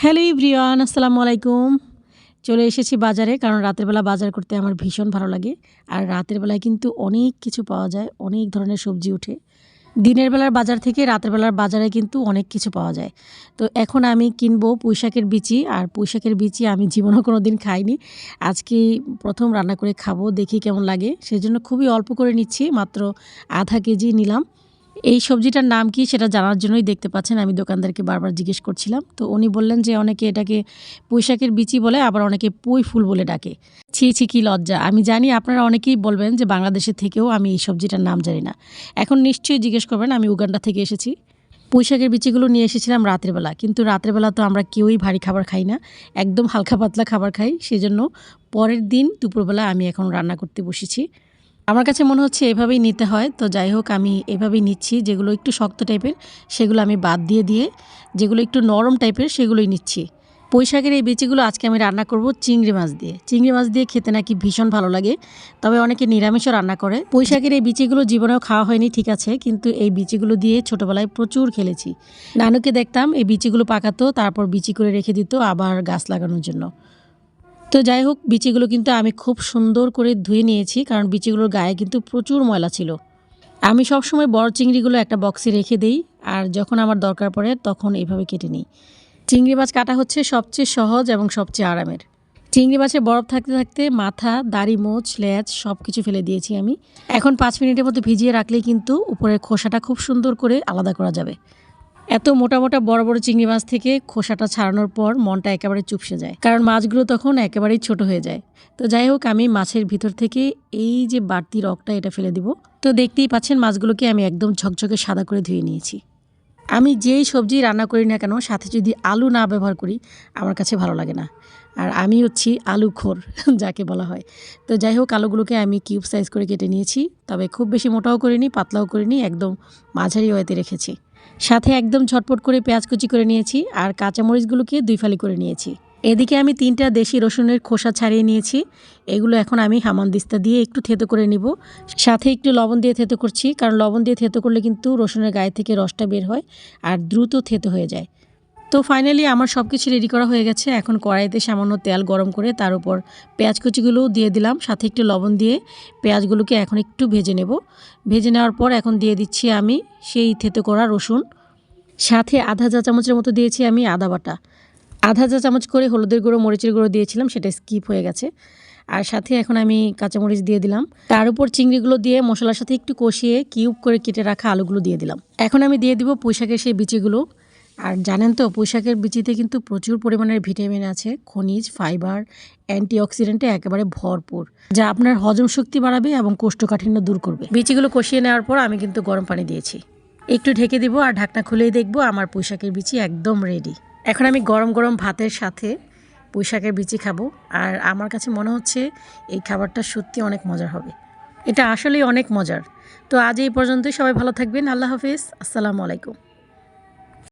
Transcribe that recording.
Hello ইব্রিয়ান আসসালামু আলাইকুম। চলে এসেছি বাজারে, কারণ রাতের বেলা বাজার করতে আমার ভীষণ ভালো লাগে। আর রাতের বেলায় কিন্তু অনেক কিছু পাওয়া যায়, অনেক ধরনের সবজি ওঠে দিনের বেলার বাজার থেকে রাতের বেলার বাজারে কিন্তু অনেক কিছু পাওয়া যায়। তো এখন আমি কিনবো পুঁইশাকের বিচি, আর পুঁইশাকের বিচি আমি জীবনেও কোনো দিন খাইনি। আজকে প্রথম রান্না করে খাব, দেখি কেমন লাগে। সেজন্য খুবই অল্প করে নিচ্ছি, মাত্র আধা কেজি নিলাম। এই সবজিটার নাম কি সেটা জানার জন্যই দেখতে পাচ্ছেন, আমি দোকানদারকে বারবার জিজ্ঞেস করছিলাম। তো উনি বললেন যে অনেকে এটাকে পুঁইশাকের বিচি বলে, আবার অনেকে পুঁই ফুল বলে ডাকে। ছি ছি, কি লজ্জা। আমি জানি আপনারা অনেকেই বলবেন যে বাংলাদেশের থেকেও আমি এই সবজিটার নাম জানি না। এখন নিশ্চয়ই জিজ্ঞেস করবেন, আমি উগান্ডা থেকে এসেছি। পুঁইশাকের বিচিগুলো নিয়ে এসেছিলাম রাতের বেলা, কিন্তু রাতের বেলা তো আমরা কেউই ভারী খাবার খাই না। একদম হালকা পাতলা খাবার খাই, সেজন্য পরের দিন দুপুরবেলা আমি এখন রান্না করতে বসেছি। আমার কাছে মনে হচ্ছে এভাবেই নিতে হয়। তো যাই হোক, আমি এভাবেই নিচ্ছি। যেগুলো একটু শক্ত টাইপের, সেগুলো আমি বাদ দিয়ে দিয়ে, যেগুলো একটু নরম টাইপের, সেগুলোই নিচ্ছি। পুঁইশাকের এই বিচিগুলো আজকে আমি রান্না করব চিংড়ি মাছ দিয়ে। চিংড়ি মাছ দিয়ে খেতে নাকি ভীষণ ভালো লাগে, তবে অনেকে নিরামিষও রান্না করে। পুঁইশাকের এই বিচিগুলো জীবনেও খাওয়া হয়নি, ঠিক আছে, কিন্তু এই বিচিগুলো দিয়ে ছোটোবেলায় প্রচুর খেলেছি। নানুকে দেখতাম, এই বিচিগুলো পাকাতো, তারপর বিচি করে রেখে দিত আবার গাছ লাগানোর জন্য। তো যাই হোক, বিচিগুলো কিন্তু আমি খুব সুন্দর করে ধুয়ে নিয়েছি, কারণ বিচিগুলোর গায়ে কিন্তু প্রচুর ময়লা ছিল। আমি সবসময় বড় চিংড়িগুলো একটা বক্সে রেখে দিই, আর যখন আমার দরকার পড়ে তখন এইভাবে কেটে নিই। চিংড়ি মাছ কাটা হচ্ছে সবচেয়ে সহজ এবং সবচেয়ে আরামের। চিংড়ি মাছে বরফ থাকতে থাকতে মাথা, দাড়ি, মোচ, লেজ সব কিছু ফেলে দিয়েছি আমি। এখন পাঁচ মিনিটের মতো ভিজিয়ে রাখলেই কিন্তু উপরের খোসাটা খুব সুন্দর করে আলাদা করা যাবে। এত মোটা মোটা বড় বড় চিংড়ি মাছ থেকে খোসাটা ছাড়ানোর পর মনটা একেবারে চুপসে যায়। কারণ মাছগুলো তখন একেবারেই ছোট হয়ে যায়। তো যাই হোক, আমি মাছের ভিতর থেকে এই যে বাড়তি রকটা এটা ফেলে দিব। তো দেখতেই পাচ্ছেন মাছগুলোকে আমি একদম ঝকঝকে সাদা করে ধুয়ে নিয়েছি। আমি যেই সবজি রান্না করি না কেন, সাথে যদি আলু না ব্যবহার করি, আমার কাছে ভালো লাগে না। আর আমি হচ্ছি আলু খোর, যাকে বলা হয়। তো যাই হোক, আলুগুলোকে আমি কিউব সাইজ করে কেটে নিয়েছি। তবে খুব বেশি মোটাও করিনি, পাতলাও করিনি, একদম মাঝারি ওয়েতে রেখেছি। সাথে একদম ঝটপট করে পেঁয়াজ কুচি করে নিয়েছি আর কাঁচামরিচগুলোকে দুই ফালি করে নিয়েছি। এদিকে আমি তিনটা দেশি রসুনের খোসা ছাড়িয়ে নিয়েছি। এগুলো এখন আমি হামানদিস্তা দিয়ে একটু থেতো করে নিব। সাথে একটু লবণ দিয়ে থেতো করছি, কারণ লবণ দিয়ে থেতো করলে কিন্তু রসুনের গায়ে থেকে রসটা বের হয় আর দ্রুত থেতো হয়ে যায়। তো ফাইনালি আমার সব কিছু রেডি করা হয়ে গেছে। এখন কড়াইতে সামান্য তেল গরম করে তার উপর পেঁয়াজ কুচিগুলোও দিয়ে দিলাম। সাথে একটু লবণ দিয়ে পেঁয়াজগুলোকে এখন একটু ভেজে নেব। ভেজে নেওয়ার পর এখন দিয়ে দিচ্ছি আমি সেই থেতো করা রসুন। সাথে আধা চা চামচের মতো দিয়েছি আমি আদা বাটা। আধা চা চামচ করে হলুদের গুঁড়ো, মরিচের গুঁড়ো দিয়েছিলাম, সেটা স্কিপ হয়ে গেছে। আর সাথে এখন আমি কাঁচামরিচ দিয়ে দিলাম। তার উপর চিংড়িগুলো দিয়ে মশলার সাথে একটু কষিয়ে কিউব করে কেটে রাখা আলুগুলো দিয়ে দিলাম। এখন আমি দিয়ে দিব পুঁইশাকের সেই বিচিগুলো। আর জানেন তো, পুঁইশাকের বিচিতে কিন্তু প্রচুর পরিমাণের ভিটামিন আছে, খনিজ, ফাইবার, অ্যান্টিঅক্সিডেন্টে একেবারে ভরপুর, যা আপনার হজম শক্তি বাড়াবে এবং কোষ্ঠকাঠিন্য দূর করবে। বিচিগুলো কষিয়ে নেওয়ার পর আমি কিন্তু গরম পানি দিয়েছি। একটু ঢেকে দিব আর ঢাকনা খুলেই দেখব আমার পুঁইশাকের বিচি একদম রেডি এখন আমি গরম গরম ভাতের সাথে পুঁইশাকের বিচি খাব, আর আমার কাছে মনে হচ্ছে এই খাবারটা সত্যি অনেক মজার হবে। এটা আসলেই অনেক মজার। তো আজ এই পর্যন্তই, সবাই ভালো থাকবেন, আল্লাহ হাফিজ, আসসালামু আলাইকুম।